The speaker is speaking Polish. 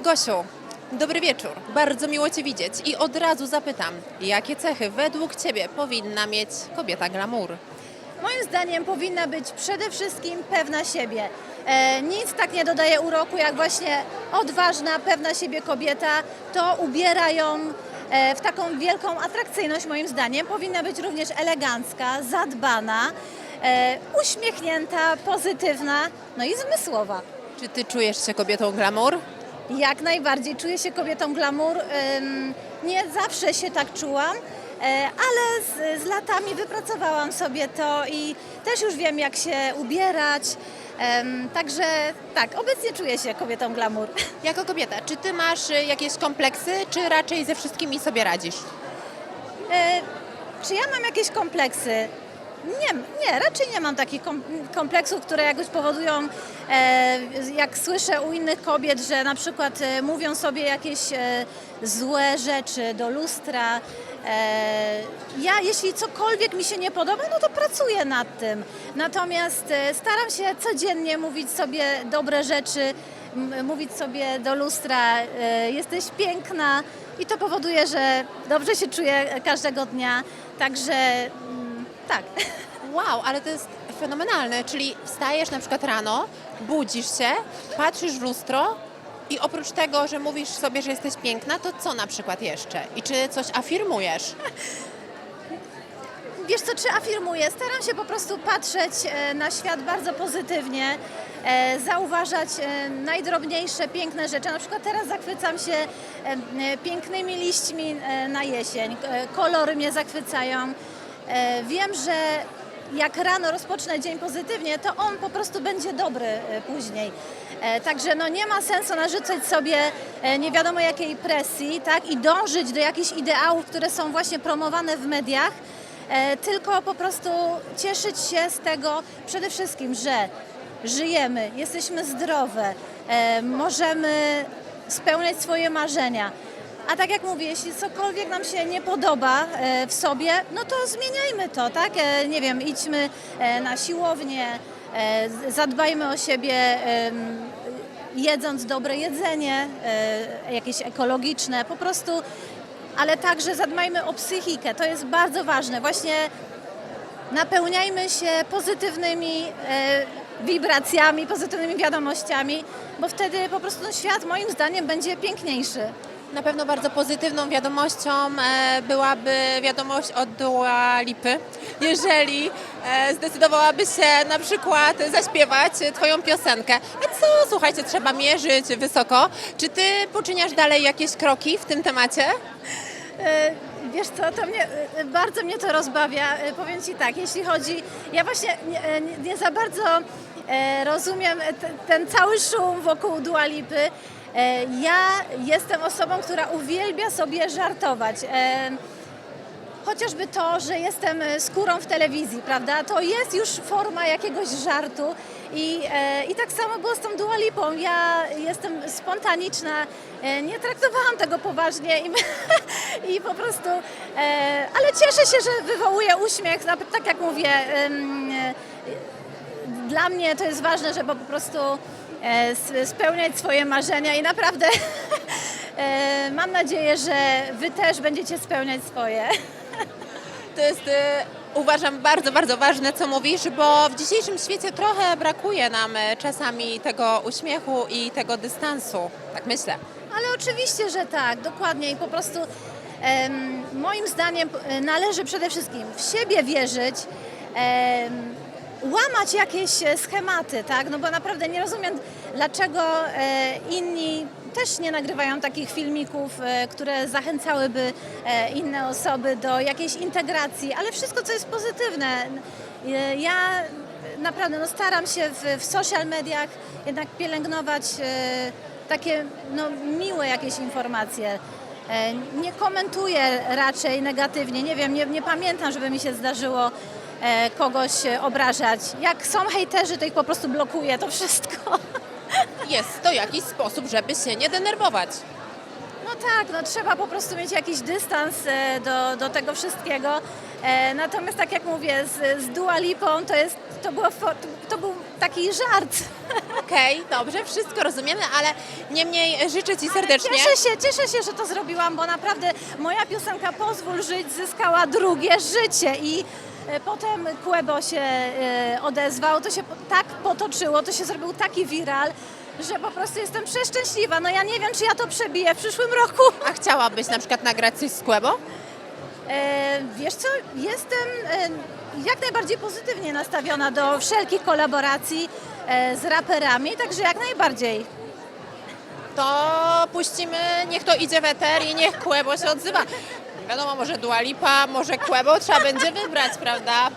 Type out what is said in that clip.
Gosiu, dobry wieczór. Bardzo miło Cię widzieć i od razu zapytam, jakie cechy według Ciebie powinna mieć kobieta glamour? Moim zdaniem powinna być przede wszystkim pewna siebie. E, nic tak nie dodaje uroku, jak właśnie odważna, pewna siebie kobieta. To ubiera ją e, w taką wielką atrakcyjność, moim zdaniem. Powinna być również elegancka, zadbana, e, uśmiechnięta, pozytywna, no i zmysłowa. Czy Ty czujesz się kobietą glamour? Jak najbardziej czuję się kobietą glamour. Nie zawsze się tak czułam, e, ale z, z latami wypracowałam sobie to i też już wiem, jak się ubierać. Także tak, obecnie czuję się kobietą glamour. Jako kobieta, czy Ty masz y, jakieś kompleksy, czy raczej ze wszystkimi sobie radzisz? E, Czy ja mam jakieś kompleksy? Nie, nie, raczej nie mam takich kom- kompleksów, które jakoś powodują, e, jak słyszę u innych kobiet, że na przykład e, mówią sobie jakieś e, złe rzeczy do lustra. Ja, jeśli cokolwiek mi się nie podoba, no to pracuję nad tym. Natomiast staram się codziennie mówić sobie dobre rzeczy, mówić sobie do lustra, jesteś piękna i to powoduje, że dobrze się czuję każdego dnia. Także tak. Wow, ale to jest fenomenalne, czyli wstajesz na przykład rano, budzisz się, patrzysz w lustro i oprócz tego, że mówisz sobie, że jesteś piękna, to co na przykład jeszcze? I czy coś afirmujesz? Wiesz co, czy afirmuję? Staram się po prostu patrzeć e, na świat bardzo pozytywnie, e, zauważać e, najdrobniejsze, piękne rzeczy. Na przykład teraz zachwycam się e, e, pięknymi liśćmi e, na jesień. E, Kolory mnie zachwycają. E, Wiem, że jak rano rozpocznę dzień pozytywnie, to on po prostu będzie dobry e, później. E, Także no nie ma sensu narzucać sobie nie wiadomo jakiej presji, tak? I dążyć do jakichś ideałów, które są właśnie promowane w mediach, tylko po prostu cieszyć się z tego przede wszystkim, że żyjemy, jesteśmy zdrowe, możemy spełniać swoje marzenia. A tak jak mówię, jeśli cokolwiek nam się nie podoba e, w sobie, no to zmieniajmy to, tak? E, Nie wiem, idźmy e, na siłownię, zadbajmy o siebie, jedząc dobre jedzenie, jakieś ekologiczne, po prostu, ale także zadbajmy o psychikę, to jest bardzo ważne. Właśnie napełniajmy się pozytywnymi wibracjami, pozytywnymi wiadomościami, bo wtedy po prostu ten świat moim zdaniem będzie piękniejszy. Na pewno bardzo pozytywną wiadomością e, byłaby wiadomość od Dua Lipy, jeżeli e, zdecydowałaby się na przykład zaśpiewać Twoją piosenkę. A co, słuchajcie, trzeba mierzyć wysoko. Czy Ty poczyniasz dalej jakieś kroki w tym temacie? E, Wiesz co, to mnie, bardzo mnie to rozbawia. Powiem Ci tak, jeśli chodzi, ja właśnie nie, nie, nie za bardzo rozumiem te, ten cały szum wokół Dualipy. Ja jestem osobą, która uwielbia sobie żartować. E, Chociażby to, że jestem e, skórą w telewizji, prawda? To jest już forma jakiegoś żartu. I, e, I tak samo było z tą dualipą. Ja jestem spontaniczna, e, nie traktowałam tego poważnie i, i po prostu, e, ale cieszę się, że wywołuje uśmiech. Na- Tak jak mówię, e, dla mnie to jest ważne, żeby po prostu e, spełniać swoje marzenia i naprawdę e, mam nadzieję, że Wy też będziecie spełniać swoje. To jest, e, uważam, bardzo, bardzo ważne, co mówisz, bo w dzisiejszym świecie trochę brakuje nam e, czasami tego uśmiechu i tego dystansu. Tak myślę. Ale oczywiście, że tak, dokładnie i po prostu em, moim zdaniem e, należy przede wszystkim w siebie wierzyć, em, łamać jakieś e, schematy, tak? No bo naprawdę nie rozumiem, dlaczego e, inni też nie nagrywają takich filmików, e, które zachęcałyby inne osoby do jakiejś integracji, ale wszystko, co jest pozytywne. Ja naprawdę no, staram się w, w social mediach jednak pielęgnować takie no, miłe jakieś informacje. Nie komentuję raczej negatywnie. Nie wiem, nie, nie pamiętam, żeby mi się zdarzyło kogoś e, obrażać. Jak są hejterzy, to ich po prostu blokuję, to wszystko. Jest to jakiś sposób, żeby się nie denerwować. No tak, no trzeba po prostu mieć jakiś dystans e, do, do tego wszystkiego. E, Natomiast tak jak mówię, z, z Dua Lipą to, jest, to, było, to był taki żart. Okej, dobrze, wszystko rozumiemy, ale niemniej życzę Ci serdecznie. Cieszę się, cieszę się, że to zrobiłam, bo naprawdę moja piosenka Pozwól żyć zyskała drugie życie i potem Kłebo się e, odezwał, to się tak potoczyło, to się zrobił taki viral, że po prostu jestem przeszczęśliwa. No ja nie wiem, czy ja to przebiję w przyszłym roku. A chciałabyś na przykład nagrać coś z Kłebo? E, wiesz co, jestem e, jak najbardziej pozytywnie nastawiona do wszelkich kolaboracji e, z raperami, także jak najbardziej. To puścimy, niech to idzie w eter i niech Kłebo się odzywa. Wiadomo, może Dua Lipa, może Kłebo, trzeba będzie wybrać, prawda?